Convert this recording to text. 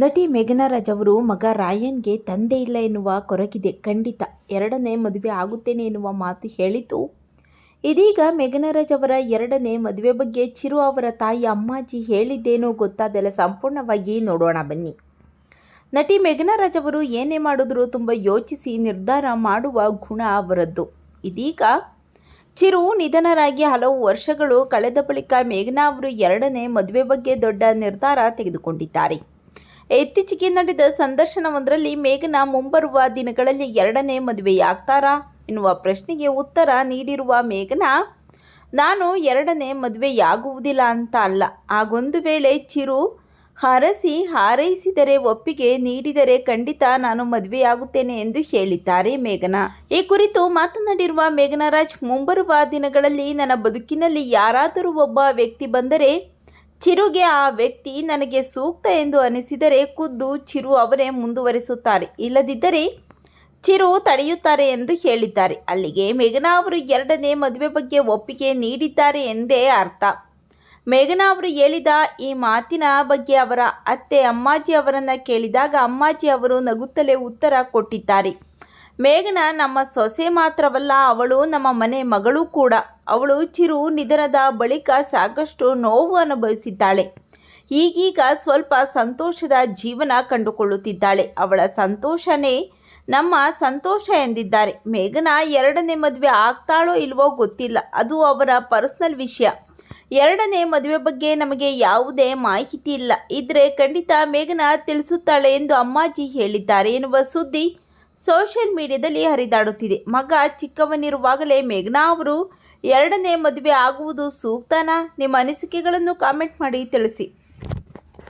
ನಟಿ ಮೇಘನಾ ರಾಜ್ ಅವರು ಮಗ ರಾಯನ್ಗೆ ತಂದೆ ಇಲ್ಲ ಎನ್ನುವ ಕೊರಗಿದೆ. ಖಂಡಿತ, ಎರಡನೇ ಮದುವೆ ಆಗುತ್ತೇನೆ ಎನ್ನುವ ಮಾತು ಹೇಳಿತು ಇದೀಗ ಮೇಘನರಾಜ್ ಅವರ ಎರಡನೇ ಮದುವೆ ಬಗ್ಗೆ ಚಿರು ಅವರ ತಾಯಿ ಅಮ್ಮಾಜಿ ಹೇಳಿದ್ದೇನೋ ಗೊತ್ತಾದೆಲ್ಲ ಸಂಪೂರ್ಣವಾಗಿ ನೋಡೋಣ, ಬನ್ನಿ. ನಟಿ ಮೇಘನರಾಜ್ ಅವರು ಏನೇ ಮಾಡಿದ್ರು ತುಂಬ ಯೋಚಿಸಿ ನಿರ್ಧಾರ ಮಾಡುವ ಗುಣ ಅವರದ್ದು. ಇದೀಗ ಚಿರು ನಿಧನರಾಗಿ ಹಲವು ವರ್ಷಗಳು ಕಳೆದ ಬಳಿಕ ಮೇಘನಾ ಅವರು ಎರಡನೇ ಮದುವೆ ಬಗ್ಗೆ ದೊಡ್ಡ ನಿರ್ಧಾರ ತೆಗೆದುಕೊಂಡಿದ್ದಾರೆ. ಇತ್ತೀಚೆಗೆ ನಡೆದ ಸಂದರ್ಶನವೊಂದರಲ್ಲಿ ಮೇಘನಾ ಮುಂಬರುವ ದಿನಗಳಲ್ಲಿ ಎರಡನೇ ಮದುವೆಯಾಗ್ತಾರಾ ಎನ್ನುವ ಪ್ರಶ್ನೆಗೆ ಉತ್ತರ ನೀಡಿರುವ ಮೇಘನಾ, ನಾನು ಎರಡನೇ ಮದುವೆಯಾಗುವುದಿಲ್ಲ ಅಂತ ಅಲ್ಲ. ಹಾಗೊಂದು ವೇಳೆ ಚಿರು ಹರಸಿ ಹಾರೈಸಿದರೆ ಒಪ್ಪಿಗೆ ನೀಡಿದರೆ ಖಂಡಿತ ನಾನು ಮದುವೆಯಾಗುತ್ತೇನೆ ಎಂದು ಹೇಳಿದ್ದಾರೆ ಮೇಘನಾ. ಈ ಕುರಿತು ಮಾತನಾಡಿರುವ ಮೇಘನಾ ರಾಜ್ ಮುಂಬರುವ ದಿನಗಳಲ್ಲಿ ನನ್ನ ಬದುಕಿನಲ್ಲಿ ಯಾರಾದರೂ ಒಬ್ಬ ವ್ಯಕ್ತಿ ಬಂದರೆ ಚಿರುಗೆ ಆ ವ್ಯಕ್ತಿ ನನಗೆ ಸೂಕ್ತ ಎಂದು ಅನಿಸಿದರೆ ಖುದ್ದು ಚಿರು ಅವರೇ ಮುಂದುವರಿಸುತ್ತಾರೆ. ಇಲ್ಲದಿದ್ದರೆ ಚಿರು ತಡೆಯುತ್ತಾರೆ ಎಂದು ಹೇಳಿದ್ದಾರೆ. ಅಲ್ಲಿಗೆ ಮೇಘನಾ ಅವರು ಎರಡನೇ ಮದುವೆ ಬಗ್ಗೆ ಒಪ್ಪಿಗೆ ನೀಡಿದ್ದಾರೆ ಎಂದೇ ಅರ್ಥ. ಮೇಘನಾ ಅವರು ಹೇಳಿದ ಈ ಮಾತಿನ ಬಗ್ಗೆ ಅವರ ಅತ್ತೆ ಅಮ್ಮಾಜಿ ಅವರನ್ನು ಕೇಳಿದಾಗ ಅಮ್ಮಾಜಿ ಅವರು ನಗುತ್ತಲೇ ಉತ್ತರ ಕೊಟ್ಟಿದ್ದಾರೆ. ಮೇಘನಾ ನಮ್ಮ ಸೊಸೆ ಮಾತ್ರವಲ್ಲ, ಅವಳು ನಮ್ಮ ಮನೆ ಮಗಳು ಕೂಡ. ಅವಳು ಚಿರು ನಿಧನದ ಬಳಿಕ ಸಾಕಷ್ಟು ನೋವು ಅನುಭವಿಸಿದ್ದಾಳೆ. ಈಗೀಗ ಸ್ವಲ್ಪ ಸಂತೋಷದ ಜೀವನ ಕಂಡುಕೊಳ್ಳುತ್ತಿದ್ದಾಳೆ. ಅವಳ ಸಂತೋಷನೇ ನಮ್ಮ ಸಂತೋಷ ಎಂದಿದ್ದಾರೆ. ಮೇಘನ ಎರಡನೇ ಮದುವೆ ಆಗ್ತಾಳೋ ಇಲ್ವೋ ಗೊತ್ತಿಲ್ಲ. ಅದು ಅವರ ಪರ್ಸನಲ್ ವಿಷಯ. ಎರಡನೇ ಮದುವೆ ಬಗ್ಗೆ ನಮಗೆ ಯಾವುದೇ ಮಾಹಿತಿ ಇಲ್ಲ. ಇದ್ರೆ ಖಂಡಿತ ಮೇಘನ ತಿಳಿಸುತ್ತಾಳೆ ಎಂದು ಅಮ್ಮಾಜಿ ಹೇಳಿದ್ದಾರೆ ಎನ್ನುವ ಸುದ್ದಿ ಸೋಷಿಯಲ್ ಮೀಡಿಯಾದಲ್ಲಿ ಹರಿದಾಡುತ್ತಿದೆ. ಮಗ ಚಿಕ್ಕವನಿರುವಾಗಲೇ ಮೇಘನಾ ಅವರು ಎರಡನೇ ಮದುವೆ ಆಗುವುದು ಸೂಕ್ತನಾ? ನಿಮ್ಮ ಅನಿಸಿಕೆಗಳನ್ನು ಕಾಮೆಂಟ್ ಮಾಡಿ ತಿಳಿಸಿ.